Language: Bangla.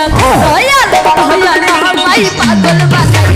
দয়াল দয়াল দয়াল আমায় পাগল বানাই